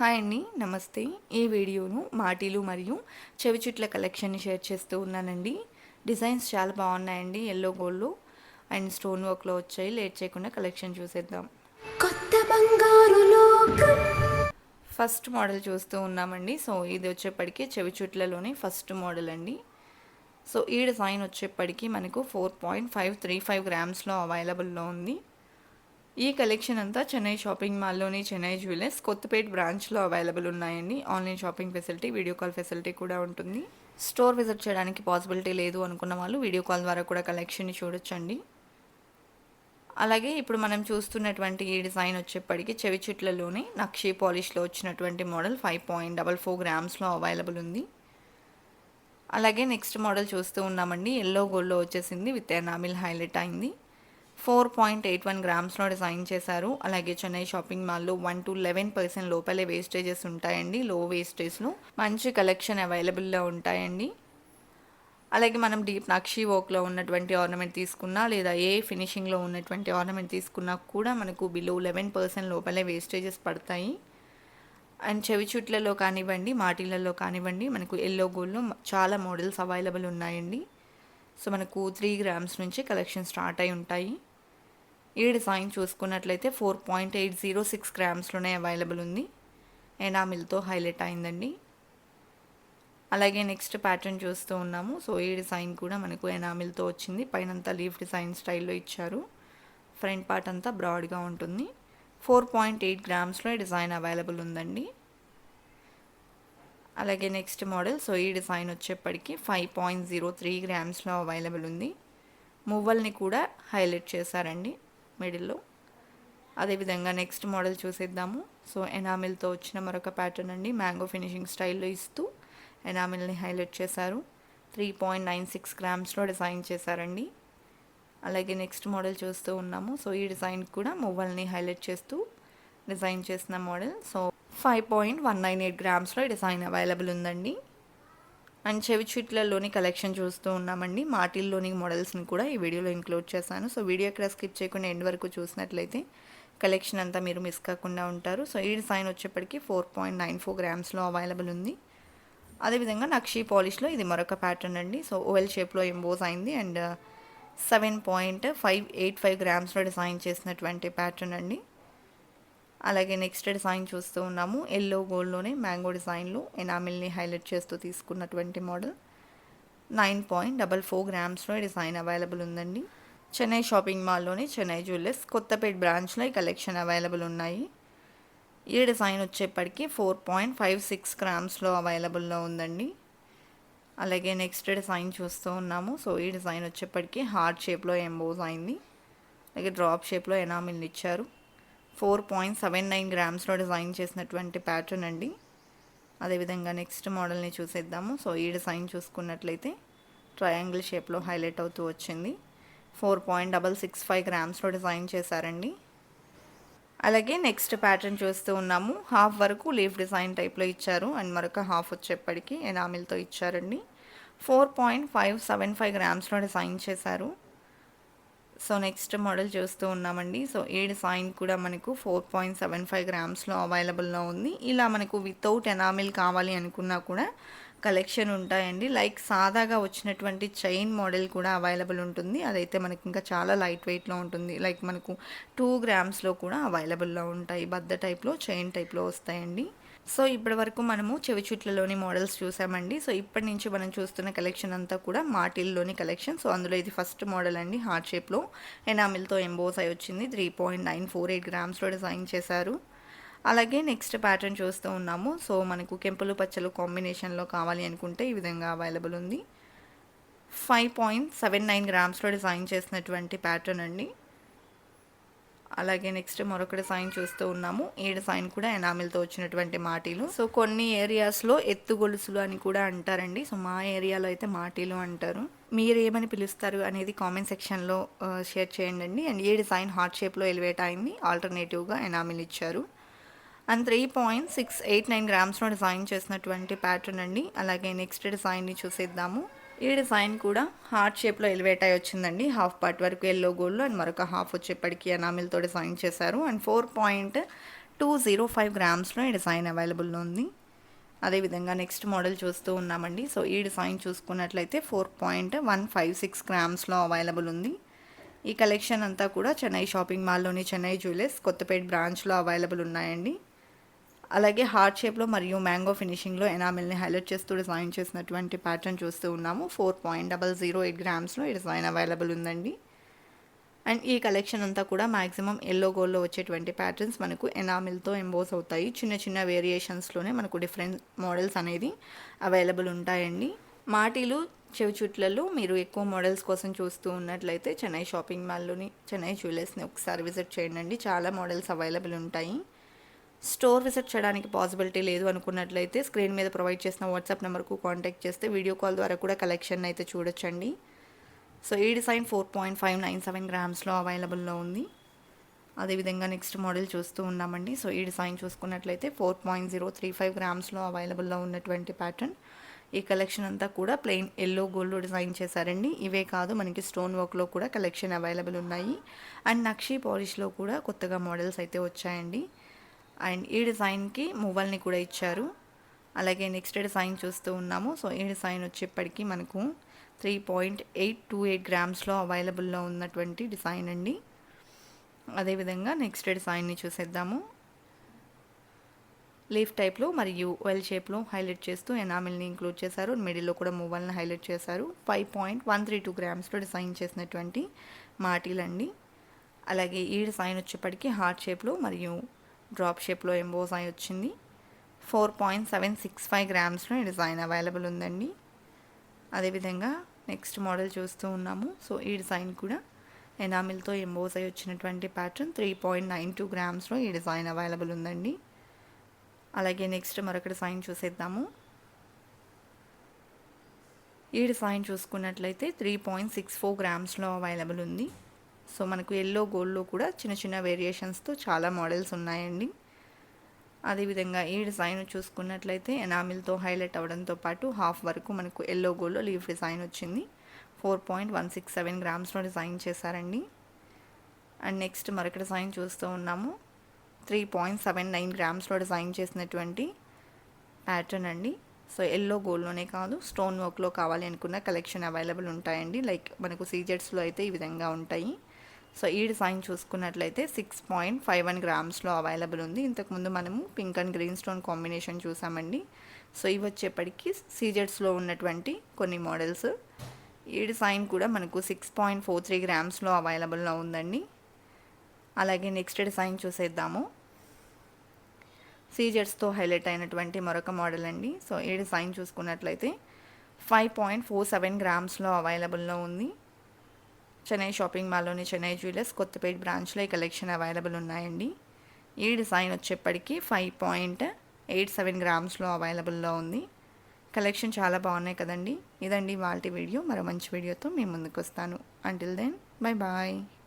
Hi అండి నమస్తే. ఈ వీడియోను మాటీలు మరియు చెవి చుట్ల కలెక్షన్ని షేర్ చేస్తూ ఉన్నానండి. డిజైన్స్ చాలా బాగున్నాయండి ఎల్లో గోల్డ్లో అండ్ స్టోన్ వర్క్లో వచ్చాయి. లేట్ చేయకుండా కలెక్షన్ చూసేద్దాం. కొత్త బంగారు ఫస్ట్ మోడల్ చూస్తూ ఉన్నామండి. సో ఇది వచ్చేప్పటికి చెవి చుట్లలోనే ఫస్ట్ మోడల్ అండి. సో ఈ డిజైన్ వచ్చేప్పటికి మనకు four point five three five గ్రామ్స్లో అవైలబుల్లో ఉంది. ఈ కలెక్షన్ అంతా చెన్నై షాపింగ్ మాల్లోని చెన్నై జ్యువెలర్స్ కొత్తపేట బ్రాంచ్లో అవైలబుల్ ఉన్నాయండి. Online shopping facility video call facility కూడా ఉంటుంది. స్టోర్ విజిట్ చేయడానికి పాసిబిలిటీ లేదు అనుకున్న వాళ్ళు వీడియో కాల్ ద్వారా కూడా కలెక్షన్ని చూడొచ్చండి. అలాగే ఇప్పుడు మనం చూస్తున్నటువంటి ఈ డిజైన్ వచ్చేప్పటికి చెవి చెట్లలోనే నక్షీ పాలిష్లో వచ్చినటువంటి model five point double four గ్రామ్స్లో available ఉంది. అలాగే నెక్స్ట్ మోడల్ చూస్తూ ఉన్నామండి. ఎల్లో గోల్డ్లో వచ్చేసింది విత్ ఎనామిల్ హైలైట్ అయింది. ఫోర్ పాయింట్ ఎయిట్ వన్ గ్రామ్స్లో డిజైన్ చేశారు. అలాగే చెన్నై షాపింగ్ మాల్లో వన్ టు లెవెన్ పర్సెంట్ లోపలే వేస్టేజెస్ ఉంటాయండి లో వేస్టేజ్లో. మంచి కలెక్షన్ అవైలబుల్లో ఉంటాయండి. అలాగే మనం డీప్ నక్షి వర్క్లో ఉన్నటువంటి ఆర్నమెంట్ తీసుకున్నా లేదా ఏ ఫినిషింగ్లో ఉన్నటువంటి ఆర్నమెంట్ తీసుకున్నా కూడా మనకు బిలో లెవెన్ పర్సెంట్ లోపలే వేస్టేజెస్ పడతాయి. అండ్ చెవి చుట్లలో కానివ్వండి మాటీలలో కానివ్వండి మనకు ఎల్లో గోల్డ్లో చాలా మోడల్స్ అవైలబుల్ ఉన్నాయండి. సో మనకు త్రీ గ్రామ్స్ నుంచి కలెక్షన్ స్టార్ట్ అయి ఉంటాయి. ఈ డిజైన్ చూసుకున్నట్లయితే four point eight zero six గ్రామ్స్లోనే available ఉంది. ఎనామిల్తో హైలైట్ అయిందండి. అలాగే నెక్స్ట్ ప్యాటర్న్ చూస్తూ ఉన్నాము. సో ఈ డిజైన్ కూడా మనకు ఎనామిల్తో వచ్చింది. పైనంతా లీఫ్ డిజైన్ స్టైల్లో ఇచ్చారు. ఫ్రంట్ పార్ట్ అంతా బ్రాడ్గా ఉంటుంది. ఫోర్ పాయింట్ ఎయిట్ గ్రామ్స్లో ఈ డిజైన్ అవైలబుల్ ఉందండి. అలాగే నెక్స్ట్ మోడల్. సో ఈ డిజైన్ వచ్చేప్పటికి ఫైవ్ పాయింట్ జీరో త్రీ గ్రామ్స్లో అవైలబుల్ ఉంది. మువ్వల్ని కూడా హైలైట్ చేశారండి. మిడిల్లో. అదేవిధంగా నెక్స్ట్ మోడల్ చూసేద్దాము. సో ఎనామిల్తో వచ్చిన మరొక ప్యాటర్న్ అండి. మ్యాంగో ఫినిషింగ్ స్టైల్లో ఇస్తూ ఎనామిల్ని హైలైట్ చేశారు. త్రీ పాయింట్ నైన్ సిక్స్ గ్రామ్స్లో డిజైన్ చేశారండి. అలాగే నెక్స్ట్ మోడల్ చూస్తూ ఉన్నాము. సో ఈ డిజైన్ కూడా మువ్వల్ని హైలైట్ చేస్తూ డిజైన్ చేసిన model. So five point one nine eight గ్రామ్స్లో design available ఉందండి. అండ్ చెవి చీట్లలోని కలెక్షన్ చూస్తూ ఉన్నామండి. మాటిల్లోని మోడల్స్ని కూడా ఈ వీడియోలో ఇంక్లూడ్ చేశాను. సో వీడియో ఇక్కడ స్కిప్ చేయకుండా ఎండ్ వరకు చూసినట్లయితే కలెక్షన్ అంతా మీరు మిస్ కాకుండా ఉంటారు. సో ఈ డిజైన్ వచ్చేప్పటికి ఫోర్ పాయింట్ నైన్ ఫోర్ గ్రామ్స్లో అవైలబుల్ ఉంది. అదేవిధంగా నక్షీ పాలిష్లో ఇది మరొక ప్యాటర్న్ అండి. సో ఓవెల్ షేప్లో ఎంబోస్ అయింది and seven point five eight five గ్రామ్స్లో design చేసినటువంటి ప్యాటర్న్ అండి. అలాగే నెక్స్ట్ డిజైన్ చూస్తూ ఉన్నాము. ఎల్లో గోల్డ్లోనే మ్యాంగో డిజైన్లో ఎనామిల్ని హైలైట్ చేస్తూ తీసుకున్నటువంటి model. Nine point double four గ్రామ్స్లో design available ఉందండి. చెన్నై షాపింగ్ మాల్లోని చెన్నై జ్యువెలర్స్ కొత్తపేట బ్రాంచ్లో ఈ కలెక్షన్ అవైలబుల్ ఉన్నాయి. ఈ డిజైన్ వచ్చేప్పటికి ఫోర్ పాయింట్ ఫైవ్ సిక్స్ గ్రామ్స్లో అవైలబుల్లో ఉందండి. అలాగే నెక్స్ట్ డిజైన్ చూస్తూ ఉన్నాము. సో ఈ డిజైన్ వచ్చేప్పటికి హార్ట్ షేప్లో ఎంబోజ్ అయింది. అలాగే డ్రాప్ షేప్లో ఎనామిల్ని ఇచ్చారు. ఫోర్ పాయింట్ సెవెన్ నైన్ గ్రామ్స్లో డిజైన్ చేసినటువంటి ప్యాటర్న్ అండి. అదేవిధంగా నెక్స్ట్ మోడల్ని చూసేద్దాము. సో ఈ డిజైన్ చూసుకున్నట్లయితే ట్రయాంగిల్ షేప్లో హైలైట్ అవుతూ వచ్చింది. Four point double six five గ్రామ్స్లో design చేశారండి. అలాగే నెక్స్ట్ ప్యాటర్న్ చూస్తూ ఉన్నాము. హాఫ్ వరకు లీఫ్ డిజైన్ టైప్లో ఇచ్చారు. అండ్ మరొక హాఫ్ వచ్చేప్పటికి ఎనామిల్తో ఇచ్చారండి. Four point five seven five గ్రామ్స్లో design చేశారు. సో నెక్స్ట్ మోడల్ చూస్తూ ఉన్నామండి. సో ఏడు సాయిన్ కూడా మనకు ఫోర్ పాయింట్ సెవెన్ ఫైవ్ గ్రామ్స్లో అవైలబుల్లో ఉంది. ఇలా మనకు వితౌట్ ఎనామిల్ కావాలి అనుకున్నా కూడా కలెక్షన్ ఉంటాయండి. లైక్ సాదాగా వచ్చినటువంటి చైన్ మోడల్ కూడా అవైలబుల్ ఉంటుంది. అదైతే మనకి ఇంకా చాలా లైట్ వెయిట్లో ఉంటుంది. లైక్ మనకు టూ గ్రామ్స్లో కూడా అవైలబుల్లో ఉంటాయి. బద్ద టైప్లో చైన్ టైప్లో వస్తాయండి. సో ఇప్పటి వరకు మనము చెవిచుట్లలోని మోడల్స్ చూసామండి. సో ఇప్పటి నుంచి మనం చూస్తున్న కలెక్షన్ అంతా కూడా మాటిల్లోని కలెక్షన్. సో అందులో ఇది ఫస్ట్ మోడల్ అండి హార్ట్ షేప్లో. ఎనామిల్తో ఎంబోస్ అయి వచ్చింది. Three point nine four eight గ్రామ్స్లో design చేశారు. అలాగే నెక్స్ట్ ప్యాటర్న్ చూస్తూ ఉన్నాము. సో మనకు కెంపులు పచ్చలు కాంబినేషన్లో కావాలి అనుకుంటే ఈ విధంగా అవైలబుల్ ఉంది. ఫైవ్ పాయింట్ సెవెన్ నైన్ గ్రామ్స్లో డిజైన్ చేసినటువంటి ప్యాటర్న్ అండి. అలాగే నెక్స్ట్ మరొక డిజైన్ చూస్తూ ఉన్నాము. ఈ డిజైన్ కూడా ఎనామిల్తో వచ్చినటువంటి మాటీలు. సో కొన్ని ఏరియాస్లో ఎత్తు గొలుసులు అని కూడా అంటారండి. సో మా ఏరియాలో అయితే మాటీలు అంటారు. మీరు ఏమని పిలుస్తారు అనేది కామెంట్ సెక్షన్లో షేర్ చేయండి అండ్ ఈ డిజైన్ హార్ట్ షేప్లో ఎలివేట్ అయింది. ఆల్టర్నేటివ్గా ఎనామిల్ ఇచ్చారు. And three point six eight nine గ్రామ్స్లో design చేసినటువంటి ప్యాటర్న్ అండి. అలాగే నెక్స్ట్ డిజైన్ని చూసేద్దాము. ఈ డిజైన్ కూడా హార్ట్ షేప్లో ఎలివేట్ అయి వచ్చిందండి. హాఫ్ పార్ట్ వరకు ఎల్లో గోల్డ్ అండ్ మరొక హాఫ్ వచ్చేప్పటికి ఎనామిల్తో డిజైన్ చేశారు. And four point two zero five గ్రామ్స్లో ఈ డిజైన్ అవైలబుల్లో ఉంది. అదేవిధంగా నెక్స్ట్ మోడల్ చూస్తూ ఉన్నామండి. సో ఈ డిజైన్ చూసుకున్నట్లయితే four point one five six గ్రామ్స్లో available ఉంది. ఈ కలెక్షన్ అంతా కూడా చెన్నై షాపింగ్ మాల్లోని చెన్నై జ్యువెలర్స్ కొత్తపేట బ్రాంచ్లో అవైలబుల్ ఉన్నాయండి. అలాగే హార్ట్ షేప్లో మరియు మ్యాంగో ఫినిషింగ్లో ఎనామిల్ని హైలైట్ చేస్తూ డిజైన్ చేసినటువంటి ప్యాటర్న్ చూస్తూ ఉన్నాము. Four point double zero eight గ్రామ్స్లో ఈ డిజైన్ అవైలబుల్ ఉందండి. అండ్ ఈ కలెక్షన్ అంతా కూడా మ్యాక్సిమం ఎల్లో గోల్డ్లో వచ్చేటువంటి ప్యాటర్న్స్ మనకు ఎనామిల్తో ఎంబోస్ అవుతాయి. చిన్న చిన్న వేరియేషన్స్లోనే మనకు డిఫరెంట్ మోడల్స్ అనేది అవైలబుల్ ఉంటాయండి. మాటీలు చెవి చుట్లలో మీరు ఎక్కువ మోడల్స్ కోసం చూస్తూ ఉన్నట్లయితే చెన్నై షాపింగ్ మాల్లోని చెన్నై జ్యువెలర్స్ని ఒకసారి విజిట్ చేయండి. చాలా మోడల్స్ అవైలబుల్ ఉంటాయి. స్టోర్ విజిట్ చేయడానికి పాసిబిలిటీ లేదు అనుకున్నట్లయితే స్క్రీన్ మీద ప్రొవైడ్ చేసిన వాట్సాప్ నెంబర్కు కాంటాక్ట్ చేస్తే వీడియో కాల్ ద్వారా కూడా కలెక్షన్ అయితే చూడొచ్చండి. సో ఈ design four point five nine seven గ్రామ్స్లో అవైలబుల్లో ఉంది. అదేవిధంగా నెక్స్ట్ మోడల్ చూస్తూ ఉన్నామండి. సో ఈ డిజైన్ చూసుకున్నట్లయితే four point zero three five గ్రామ్స్లో అవైలబుల్లో ఉన్నటువంటి ప్యాటర్న్. ఈ కలెక్షన్ అంతా కూడా ప్లెయిన్ ఎల్లో గోల్డ్ డిజైన్ చేశారండి. ఇవే కాదు మనకి స్టోన్ వర్క్లో కూడా కలెక్షన్ అవైలబుల్ ఉన్నాయి. అండ్ నక్షీ పాలిష్లో కూడా కొత్తగా మోడల్స్ అయితే వచ్చాయండి. అండ్ ఈ డిజైన్కి మువ్వల్ని కూడా ఇచ్చారు. అలాగే నెక్స్ట్ డిజైన్ చూస్తూ ఉన్నాము. సో ఈ డిజైన్ వచ్చేప్పటికీ మనకు three point eight two eight గ్రామ్స్లో అవైలబుల్లో ఉన్నటువంటి డిజైన్ అండి. అదేవిధంగా నెక్స్ట్ డిజైన్ని చూసేద్దాము. లీఫ్ టైప్లో మరియు వెల్ షేప్లో హైలైట్ చేస్తూ ఎనామిల్ని ఇంక్లూడ్ చేశారు. మిడిల్లో కూడా మూవల్ని హైలైట్ చేశారు. Five point one three two గ్రామ్స్లో design చేసినటువంటి మాటీలండి. అలాగే ఈ డిజైన్ వచ్చేప్పటికి హార్ట్ షేప్లో మరియు డ్రాప్ షేప్లో ఎంబోస్ అయి వచ్చింది. Four point seven six five గ్రామ్స్లో ఈ డిజైన్ అవైలబుల్ ఉందండి. అదేవిధంగా నెక్స్ట్ మోడల్ చూస్తూ ఉన్నాము. సో ఈ డిజైన్ కూడా ఎనామిల్తో ఎంబోస్ అయి వచ్చినటువంటి pattern three point nine two గ్రామ్స్లో ఈ డిజైన్ అవైలబుల్ ఉందండి. అలాగే నెక్స్ట్ మరొక డిజైన్ చూసేద్దాము. ఈ డిజైన్ చూసుకున్నట్లయితే త్రీ పాయింట్ సిక్స్ ఫోర్ గ్రామ్స్లో అవైలబుల్ ఉంది. సో మనకు ఎల్లో గోల్డ్లో కూడా చిన్న చిన్న వేరియేషన్స్తో చాలా మోడల్స్ ఉన్నాయండి. అదేవిధంగా ఈ డిజైన్ చూసుకున్నట్లయితే ఎనామిల్తో హైలైట్ అవడంతో పాటు హాఫ్ వరకు మనకు ఎల్లో గోల్డ్లో లీఫ్ డిజైన్ వచ్చింది. Four point one six seven గ్రామ్స్లో design చేశారండి. అండ్ నెక్స్ట్ మరొక డిజైన్ చూస్తూ ఉన్నాము. త్రీ పాయింట్ సెవెన్ నైన్ గ్రామ్స్లో డిజైన్ చేసినటువంటి ప్యాటర్న్ అండి. సో ఎల్లో గోల్డ్లోనే కాదు స్టోన్ వర్క్లో కావాలి అనుకున్న కలెక్షన్ అవైలబుల్ ఉంటాయండి. లైక్ మనకు సీజెట్స్లో అయితే ఈ విధంగా ఉంటాయి. సో ఈ డిజైన్ చూసుకున్నట్లయితే సిక్స్ పాయింట్ ఫైవ్ వన్ గ్రామ్స్లో అవైలబుల్ ఉంది. ఇంతకుముందు మనము pink and green stone combination చూసామండి. సో ఇవి వచ్చేప్పటికి సీజెట్స్లో ఉన్నటువంటి కొన్ని మోడల్స్. ఈ డిజైన్ కూడా మనకు సిక్స్ పాయింట్ ఫోర్ త్రీ గ్రామ్స్లో అవైలబుల్లో ఉందండి. అలాగే నెక్స్ట్ డిజైన్ చూసేద్దాము. సీజర్స్తో హైలైట్ అయినటువంటి మరొక మోడల్ అండి. సో ఈ డిజైన్ చూసుకున్నట్లయితే ఫైవ్ పాయింట్ ఫోర్ సెవెన్ గ్రామ్స్లో అవైలబుల్లో ఉంది. చెన్నై షాపింగ్ మాల్లోని చెన్నై జ్యువెలర్స్ కొత్తపేట బ్రాంచ్లో ఈ కలెక్షన్ అవైలబుల్ ఉన్నాయండి. ఈ డిజైన్ వచ్చేప్పటికి ఫైవ్ పాయింట్ ఎయిట్ సెవెన్ గ్రామ్స్లో అవైలబుల్లో ఉంది. కలెక్షన్ చాలా బాగున్నాయి కదండి. ఇదండి వాళ్ళ వీడియో. మరో మంచి వీడియోతో మేము ముందుకు వస్తాను. Until then bye bye